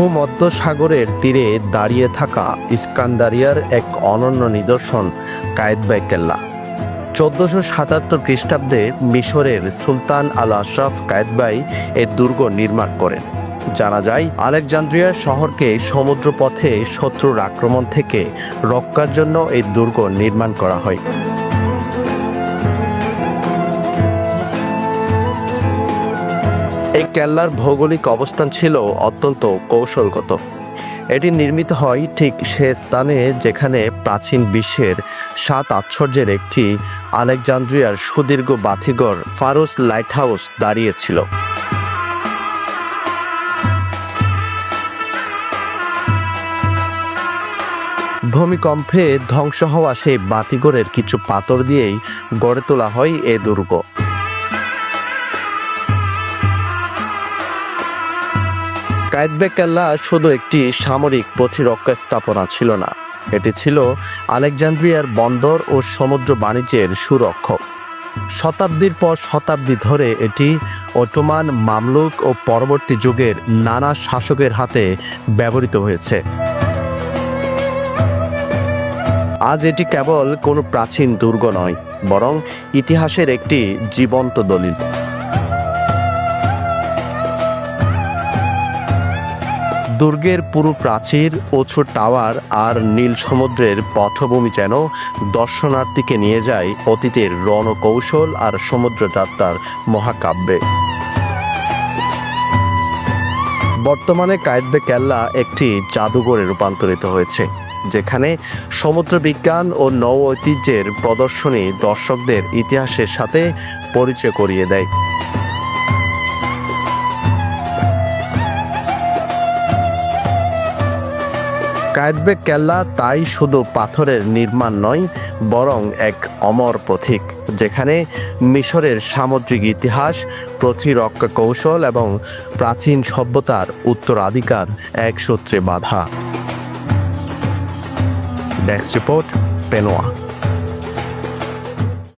ভূমধ্য সাগরের তীরে দাঁড়িয়ে থাকা ইস্কান্দারিয়ার এক অনন্য নিদর্শন কায়েতবাই কেল্লা চোদ্দশো সাতাত্তর খ্রিস্টাব্দে মিশরের সুলতান আল আশরাফ কায়েতবাই এ দুর্গ নির্মাণ করেন। জানা যায়, আলেকজান্দ্রিয়া শহরকে সমুদ্রপথে শত্রুর আক্রমণ থেকে রক্ষার জন্য এই দুর্গ নির্মাণ করা হয়। এই কেল্লার ভৌগোলিক অবস্থান ছিল অত্যন্ত কৌশলগত। এটি নির্মিত হয় ঠিক সে স্থানে যেখানে প্রাচীন বিশ্বের সাত আশ্চর্যের একটি আলেকজান্দ্রিয়ার সুদীর্ঘ বাথিগর ফারুস লাইট হাউস দাঁড়িয়েছিল। ভূমিকম্পে ধ্বংস হওয়া সেই বাতিগড়ের কিছু পাথর দিয়েই গড়ে তোলা হয় এ দুর্গ। কায়েতবে কেল্লা শুধু একটি সামরিক প্রতিরক্ষা স্থাপনা ছিল না, এটি ছিল আলেকজান্দ্রিয়ার বন্দর ও সমুদ্র বাণিজ্যের সুরক্ষক। শতাব্দীর পর শতাব্দী ধরে এটি অটোমান মামলুক ও পরবর্তী যুগের নানা শাসকের হাতে ব্যবহৃত হয়েছে। আজ এটি কেবল কোনো প্রাচীন দুর্গ নয়, বরং ইতিহাসের একটি জীবন্ত দলিল। দুর্গের পুরো প্রাচীর উঁচু টাওয়ার আর নীল সমুদ্রের পথভূমি যেন দর্শনার্থীকে নিয়ে যায় অতীতের রণকৌশল আর সমুদ্রযাত্রার মহাকাব্যে। বর্তমানে কায়েতবে কেল্লা একটি জাদুঘরে রূপান্তরিত হয়েছে, যেখানে সমুদ্র বিজ্ঞান ও নৌ ঐতিহ্যের প্রদর্শনী দর্শকদের ইতিহাসের সাথে পরিচয় করিয়ে দেয়। কায়েতবে কেল্লা, তাই শুধু পাথরের নির্মাণ নয়, বরং এক অমর প্রতীক, যেখানে মিশরের সামুদ্রিক ইতিহাস, প্রতিরক্ষা কৌশল এবং প্রাচীন সভ্যতার উত্তরাধিকার এক সূত্রে বাধা। Desk report Penowa